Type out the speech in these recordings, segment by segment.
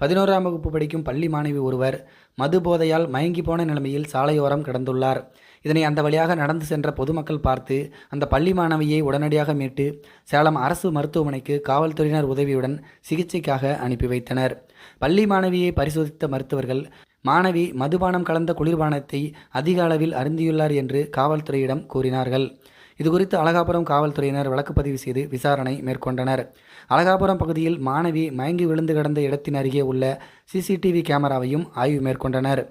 பதினோராம் வகுப்பு படிக்கும் பள்ளி மாணவி ஒருவர் மது போதையால் மயங்கி போன நிலைமையில் சாலையோரம் கிடந்துள்ளார். இதனை அந்த வழியாக நடந்து சென்ற பொதுமக்கள் பார்த்து அந்த பள்ளி மாணவியை உடனடியாக மீட்டு சேலம் அரசு மருத்துவமனைக்கு காவல்துறையினர் உதவியுடன் சிகிச்சைக்காக அனுப்பி வைத்தனர். பள்ளி மாணவியை பரிசோதித்த மருத்துவர்கள் மாணவி மதுபானம் கலந்த குளிர்பானத்தை அதிக அளவில் அருந்தியுள்ளார் என்று காவல்துறையிடம் கூறினார்கள். இதுகுறித்து அழகாபுரம் காவல்துறையினர் வழக்கு பதிவு செய்து விசாரணை மேற்கொண்டனர். அழகாபுரம் பகுதியில் மாணவி மயங்கி விழுந்து கிடந்த இடத்தின் அருகே உள்ள சிசிடிவி கேமராவையும் ஆய்வு மேற்கொண்டனர்.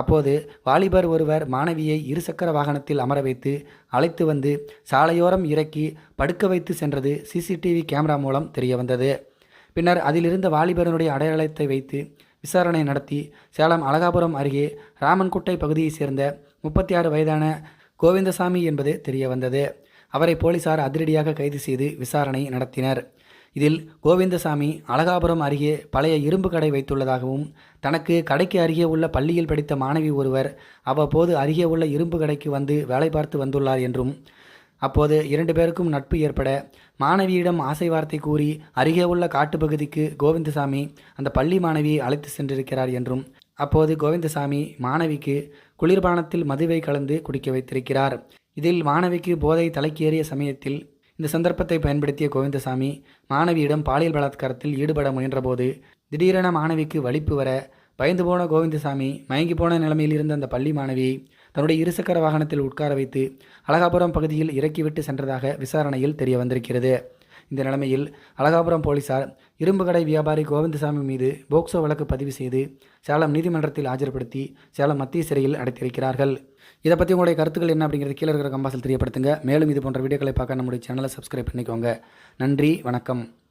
அப்போது வாலிபர் ஒருவர் மாணவியை இருசக்கர வாகனத்தில் அமர வைத்து அழைத்து வந்து சாலையோரம் இறக்கி படுக்க வைத்து சென்றது சிசிடிவி கேமரா மூலம் தெரியவந்தது. பின்னர் அதிலிருந்த வாலிபரனுடைய அடையாளத்தை வைத்து விசாரணை நடத்தி சேலம் அழகாபுரம் அருகே ராமன்குட்டை பகுதியைச் சேர்ந்த முப்பத்தி ஆறு வயதான கோவிந்தசாமி என்பது தெரிய வந்தது. அவரை போலீசார் அதிரடியாக கைது செய்து விசாரணை நடத்தினர். இதில் கோவிந்தசாமி அழகாபுரம் அருகே பழைய இரும்பு கடை வைத்துள்ளதாகவும் தனக்கு கடைக்கு அருகே உள்ள பள்ளியில் படித்த மாணவி ஒருவர் அவ்வப்போது அருகே உள்ள இரும்பு கடைக்கு வந்து வேலை பார்த்து வந்துள்ளார் என்றும் அப்போது இரண்டு பேருக்கும் நட்பு ஏற்பட மாணவியிடம் ஆசை வார்த்தை கூறி அருகே உள்ள காட்டுப்பகுதிக்கு கோவிந்தசாமி அந்த பள்ளி மாணவியை அழைத்து சென்றிருக்கிறார் என்றும் அப்போது கோவிந்தசாமி மாணவிக்கு குளிர்பானத்தில் மதுவை கலந்து குடிக்க வைத்திருக்கிறார். இதில் மாணவிக்கு போதை தலைக்கேறிய சமயத்தில் இந்த சந்தர்ப்பத்தை பயன்படுத்திய கோவிந்தசாமி மாணவியிடம் பாலியல் பலாத்காரத்தில் ஈடுபட முயன்றபோது திடீரென மாணவிக்கு வலிப்பு வர பயந்து போன கோவிந்தசாமி மயங்கி போன நிலைமையில் இருந்த அந்த பள்ளி மாணவியை தன்னுடைய இருசக்கர வாகனத்தில் உட்கார வைத்து அழகாபுரம் பகுதியில் இறக்கிவிட்டு சென்றதாக விசாரணையில் தெரிய வந்திருக்கிறது இந்த நிலைமையில் அழகாபுரம் போலீசார் இரும்பு கடை வியாபாரி கோவிந்தசாமி மீது போக்சோ வழக்கு பதிவு செய்து சேலம் நீதிமன்றத்தில் ஆஜர்படுத்தி சேலம் மத்திய சிறையில் அடைத்திருக்கிறார்கள். இதை பற்றி உங்களுடைய கருத்துக்கள் என்ன அப்படிங்கிறது கீழே இருக்கிற கம்பாசில் தெரியப்படுத்துங்க. மேலும் இது போன்ற வீடியோக்களை பார்க்க நம்முடைய சேனலை சப்ஸ்கிரைப் பண்ணிக்கோங்க. நன்றி வணக்கம்.